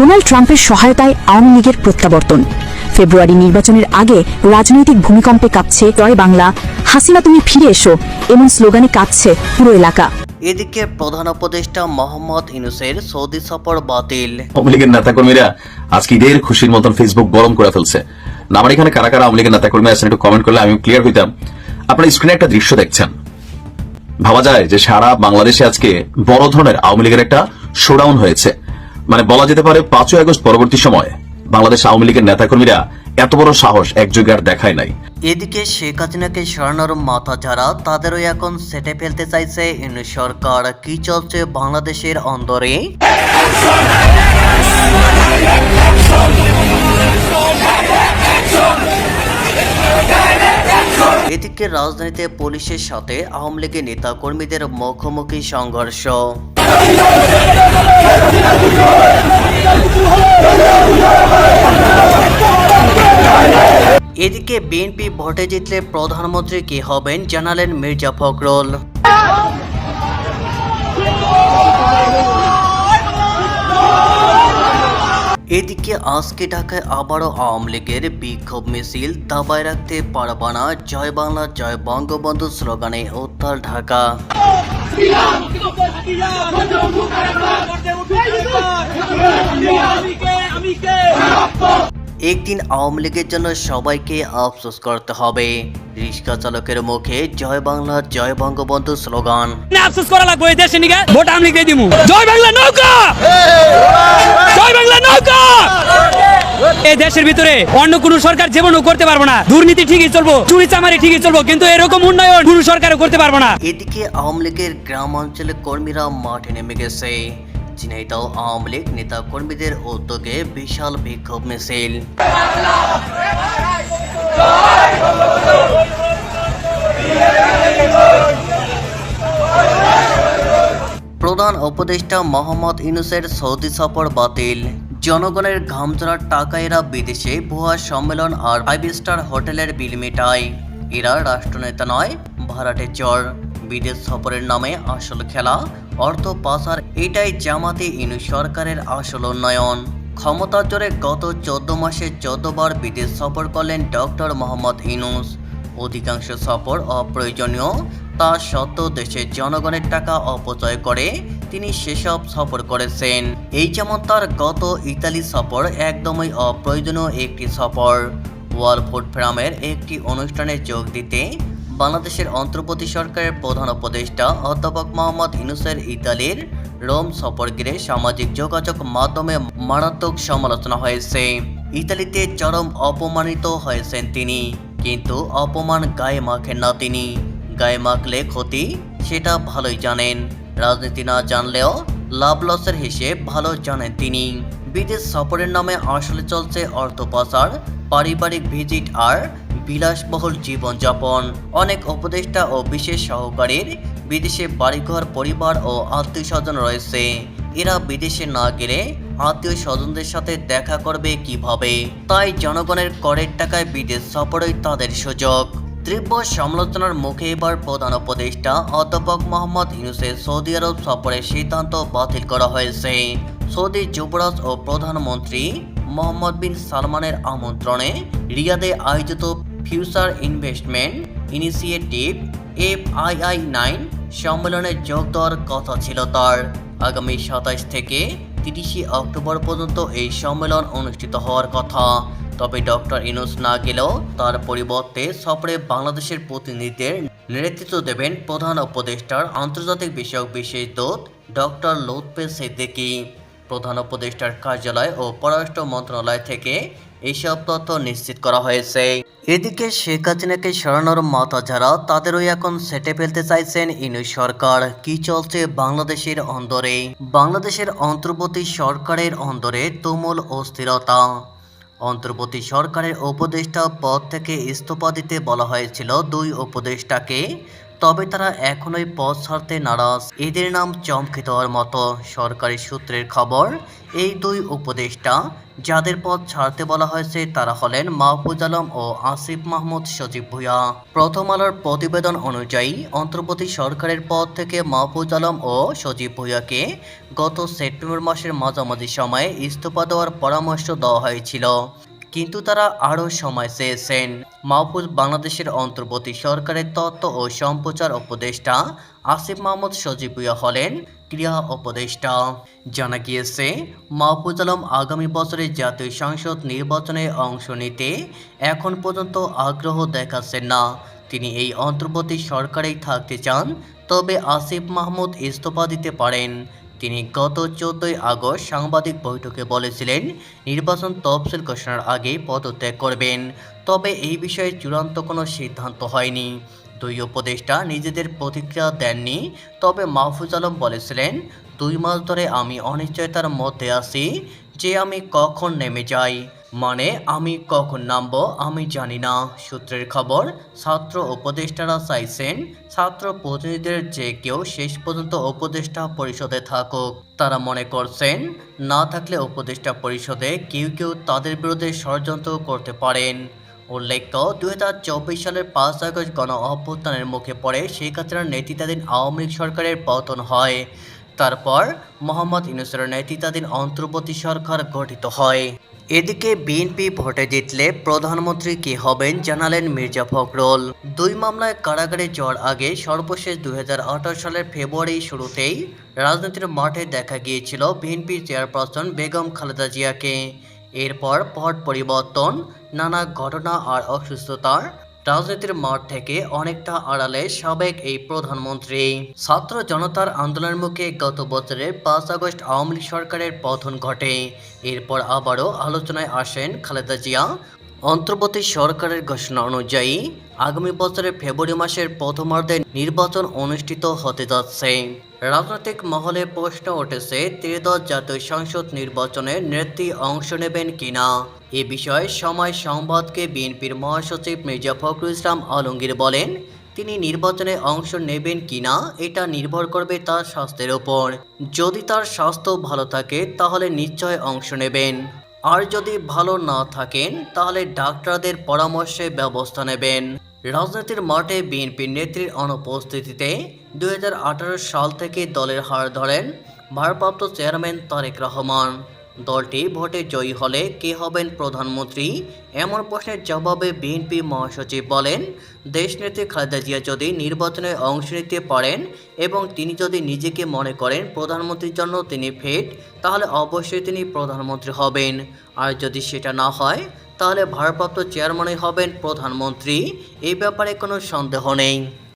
Donald ট্রাম্পের সহায়তায় আওয়ামী লীগের প্রত্যাবর্তন। ফেব্রুয়ারি নির্বাচনের আগে রাজনৈতিক ভূমিকম্পে কাঁপছে জয় বাংলা। হাসিনা তুমি ফিরে এসো। এমন স্লোগানে কাঁপছে পুরো এলাকা। এদিকে প্রধান উপদেষ্টা মোহাম্মদ ইউনুসের সৌদি সফর বাতিল। আওয়ামী লীগের নেতাকর্মীরা আজকে ঈদের খুশির মতন ফেসবুক গরম করে ফেলছে। না আমার এখানে কারা কারা আওয়ামী লীগের নেতাকর্মী আছেন একটু কমেন্ট করলে আমি ক্লিয়ার হইতাম। আপনারা স্ক্রিনে একটা দৃশ্য দেখছেন। ভাবা যায় যে সারা বাংলাদেশে আজকে বড় ধরনের আওয়ামী লীগের একটা শোডাউন হয়েছে। মানে বলা যেতে পারে পাঁচই আগস্ট পরবর্তী সময়। বাংলাদেশ আওয়ামী লীগের নেতাকর্মীরা এত বড় সাহস এক যুগে আর দেখায় নাই। এদিকে শেখ হাসিনাকে সরানোর মাথা যারা তাদেরও এখন সেটে ফেলতে চাইছে সরকার। কি চলছে বাংলাদেশের অন্দরে? এদিকে রাজধানীতে পুলিশের সাথে আওয়ামী লীগের নেতা কর্মীদের মুখোমুখি সংঘর্ষ। এদিকে বিএনপি ভোটে জিতলে প্রধানমন্ত্রী কি হবেন জানালেন মির্জা ফখরুল। এদিকে আজকে ঢাকায় আবারও আওয়ামী লীগের বিক্ষোভ মিছিল, দাবায় রাখতে পারবা না জয় বাংলা, জয় বঙ্গবন্ধু স্লোগানে উত্তাল ঢাকা। একদিন আওয়ামী লীগের জন্য সবাইকে আফসোস করতে হবে। রিক্সা চালকের মুখে জয় বাংলা জয় বঙ্গবন্ধু স্লোগান। আফসোস করা লাগবে এই দেশে নিকে? ভোট আমি লিখে দিমু। জয় বাংলা নৌকা! জয় বাংলা নৌকা! এই দেশের ভিতরে অন্য কোন সরকার জীবনও করতে পারব না। দুর্নীতি ঠিকই চলবো চুরি চামারি ঠিকই চলবো কিন্তু এরকম উন্নয়ন কোন সরকারও করতে পারব না। এদিকে আওয়ামী লীগের গ্রাম অঞ্চলে কর্মীরা মাঠে নেমে গেছে। ঝিনাইদহ আওয়ামী লীগ নেতা কর্মীদের উদ্যোগে বিশাল বিক্ষোভ মিছিল। প্রধান উপদেষ্টা মোহাম্মদ ইউনুসের সৌদি সফর বাতিল। জনগণের ঘামচড়ার টাকা এরা বিদেশে ভুয়া সম্মেলন আর ফাইভ স্টার হোটেলের বিল মেটায়। এরা রাষ্ট্রনেতা নয়, ভাড়াটে চর। বিদেশ সফরের নামে আসল খেলা, অর্থ পাচার, এটাই জামাতে ইনু সরকারের আসল উন্নয়ন। ক্ষমতার জোরে গত চোদ্দ মাসে চোদ্দ বার বিদেশ সফর করলেন ডক্টর মোহাম্মদ ইনুস। অধিকাংশ সফর অপ্রয়োজনীয়, তা সত্ত্বেও দেশের জনগণের টাকা অপচয় করে তিনি সেসব সফর করেছেন। এই যেমন তার গত ইতালি সফর একদমই অপ্রয়োজনীয় একটি সফর। ওয়ার্ল্ড ফুড ফোরামের একটি অনুষ্ঠানে যোগ দিতে বাংলাদেশের অন্তর্বর্তী সরকারের প্রধান উপদেষ্টা অধ্যাপক মোহাম্মদ ইনুসের ইতালির রোম সফর ঘিরে সামাজিক যোগাযোগ মাধ্যমে মারাত্মক সমালোচনা হয়েছে। ইতালিতে চরম অপমানিত হয়েছেন তিনি, কিন্তু অপমান গায়ে মাখেন না তিনি। গায়ে মাখলে ক্ষতি, সেটা ভালোই জানেন। রাজনীতি না জানলেও লাভ লসের হিসেব ভালো জানেন তিনি। বিদেশ সফরের নামে আসলে চলছে অর্থ পাচার, পারিবারিক ভিজিট আর বিলাসবহুল জীবনযাপন। অনেক উপদেষ্টা ও বিশেষ সহকারীর বিদেশে বাড়িঘর, পরিবার ও আত্মীয় স্বজন রয়েছে। এরা বিদেশে না গেলে আত্মীয় স্বজনদের সাথে দেখা করবে কীভাবে? তাই জনগণের করের টাকায় বিদেশ সফরই তাদের সুযোগ। তীব্র সমালোচনার মুখে এবার প্রধান উপদেষ্টা অধ্যাপক মোহাম্মদ ইউনুসের সৌদি আরব সফরের সিদ্ধান্ত বাতিল করা হয়েছে। সৌদি যুবরাজ ও প্রধানমন্ত্রী মোহাম্মদ বিন সালমানের আমন্ত্রণে রিয়াদে আয়োজিত future investment initiative F I I nine সম্মেলনে যোগ দেওয়ার কথা ছিল তার। আগামী সাতাশ থেকে তিরিশে অক্টোবর পর্যন্ত এই সম্মেলন অনুষ্ঠিত হওয়ার কথা। তবে ডক্টর ইনুস না গেলেও তার পরিবর্তে সফরে বাংলাদেশের প্রতিনিধিদের নেতৃত্ব দেবেন প্রধান উপদেষ্টার আন্তর্জাতিক বিষয়ক বিশেষ দূত ডক্টর লুৎফে সিদ্দিকী। প্রধান উপদেষ্টার কার্যালয় ও পররাষ্ট্র মন্ত্রণালয় থেকে এইসব তথ্য নিশ্চিত করা হয়েছে। এদিকে শেখ হাসিনাকে সরানোর মাথা যারা তাদেরও এখন সেটে ফেলতে চাইছেন ইনু সরকার। কি চলছে বাংলাদেশের অন্দরে? বাংলাদেশের অন্তর্বর্তী সরকারের অন্দরে তুমুল অস্থিরতা। অন্তর্বর্তী সরকারের উপদেষ্টা পদ থেকে ইস্তফা দিতে বলা হয়েছিল দুই উপদেষ্টাকে। তবে তারা এখনোই পদ ছাড়তে নারাজ। এদের নাম চমকে দেওয়ার মতো। সরকারি সূত্রের খবর, এই দুই উপদেষ্টা যাদের পদ ছাড়তে বলা হয়েছে, তারা হলেন মাহফুজ আলম ও আসিফ মাহমুদ সজীব ভুঁইয়া। প্রথম আলোর প্রতিবেদন অনুযায়ী, অন্তর্বর্তী সরকারের পদ থেকে মাহফুজ আলম ও সজীব ভুঁইয়াকে গত সেপ্টেম্বর মাসের মাঝামাঝি সময়ে ইস্তফা দেওয়ার পরামর্শ দেওয়া হয়েছিল। কিন্তু তারা আরও সময় চেয়েছেন। মাহফুজ বাংলাদেশের অন্তর্বর্তী সরকারের তত্ত্ব ও সম্প্রচার উপদেষ্টা আসিফ মাহমুদ সজিবুয়া হলেন ক্রিয়া উপদেষ্টা। জানা গিয়েছে, মাহফুজ আলম আগামী বছরের জাতীয় সংসদ নির্বাচনে অংশ নিতে এখন পর্যন্ত আগ্রহ দেখাচ্ছেন না। তিনি এই অন্তর্বর্তী সরকারেই থাকতে চান, তবে আসিফ মাহমুদ ইস্তফা দিতে পারেন। তিনি গত চোদ্দই আগস্ট সাংবাদিক বৈঠকে বলেছিলেন, নির্বাচন তফসিল ঘোষণার আগে পদত্যাগ করবেন। তবে এই বিষয়ে চূড়ান্ত কোনো সিদ্ধান্ত হয়নি। দুই উপদেষ্টা নিজেদের প্রতিক্রিয়া দেননি, তবে মাহফুজ আলম বলেছিলেন, দুই মাস ধরে আমি অনিশ্চয়তার মধ্যে আছি যে আমি কখন নেমে যাই। মানে আমি কখন নামবো, আমি জানি না। সূত্রের খবর, ছাত্র উপদেষ্টারা চাইছেন ছাত্র প্রতিনিধিদের যে কেউ শেষ পর্যন্ত উপদেষ্টা পরিষদে থাকুক। তারা মনে করছেন, না থাকলে উপদেষ্টা পরিষদে কেউ কেউ তাদের বিরুদ্ধে ষড়যন্ত্র করতে পারেন। উল্লেখ্য, দুই হাজার চব্বিশ সালের পাঁচ আগস্ট গণ অভ্যুত্থানের মুখে পড়ে শেখ হাসিনার নেতৃত্বাধীন আওয়ামী লীগ সরকারের পতন হয়। তারপর মোহাম্মদ ইউনুসের নেতৃত্বাধীন অন্তর্বর্তী সরকার গঠিত হয়। এদিকে বিএনপি ভোটে জিতলে প্রধানমন্ত্রী কি হবেন জানালেন মির্জা ফখরুল। দুই মামলায় কারাগারে যাওয়ার আগে সর্বশেষ দুই হাজার আঠারো সালের ফেব্রুয়ারি শুরুতেই রাজনীতির মাঠে দেখা গিয়েছিল বিএনপি চেয়ারপারসন বেগম খালেদা জিয়াকে। এরপর পট পরিবর্তন, নানা ঘটনা আর অসুস্থতার রাজনীতির মাঠ থেকে অনেকটা আড়ালে সাবেক এই প্রধানমন্ত্রী। ছাত্র জনতার আন্দোলনের মুখে গত বছরের পাঁচ আগস্ট আওয়ামী লীগ সরকারের পতন ঘটে। এরপর আবারও আলোচনায় আসেন খালেদা জিয়া। অন্তর্বর্তী সরকারের ঘোষণা অনুযায়ী আগামী বছরের ফেব্রুয়ারি মাসের প্রথমার্ধে নির্বাচন অনুষ্ঠিত হতে যাচ্ছে। রাজনৈতিক মহলে প্রশ্ন উঠেছে ত্রিদশ জাতীয় সংসদ নির্বাচনে নেত্রী অংশ নেবেন কিনা? এ বিষয়ে সময় সংবাদকে বিএনপির মহাসচিব মির্জা ফখরুল ইসলাম আলমগীর বলেন, তিনি নির্বাচনে অংশ নেবেন কিনা, এটা নির্ভর করবে তার স্বাস্থ্যের ওপর। যদি তার স্বাস্থ্য ভালো থাকে, তাহলে নিশ্চয় অংশ নেবেন। আর যদি ভালো না থাকেন, তাহলে ডাক্তারদের পরামর্শে ব্যবস্থা নেবেন। রাজনীতির মাঠে বিএনপি নেত্রীর অনুপস্থিতিতে দু হাজার আঠারো সাল থেকে দলের হার ধরেন ভারপ্রাপ্ত চেয়ারম্যান তারেক রহমান। দলটি ভোটে জয়ী হলে কে হবেন প্রধানমন্ত্রী? এমন প্রশ্নের জবাবে বিএনপি মহাসচিব বলেন, দেশনেত্রী খালেদা জিয়া যদি নির্বাচনে অংশ নিতে পারেন এবং তিনি যদি নিজেকে মনে করেন প্রধানমন্ত্রীর জন্য তিনি ফিট তাহলে অবশ্যই তিনি প্রধানমন্ত্রী হবেন। আর যদি সেটা না হয়, তাহলে ভারপ্রাপ্ত চেয়ারম্যানই হবেন প্রধানমন্ত্রী। এই ব্যাপারে কোনো সন্দেহ নেই।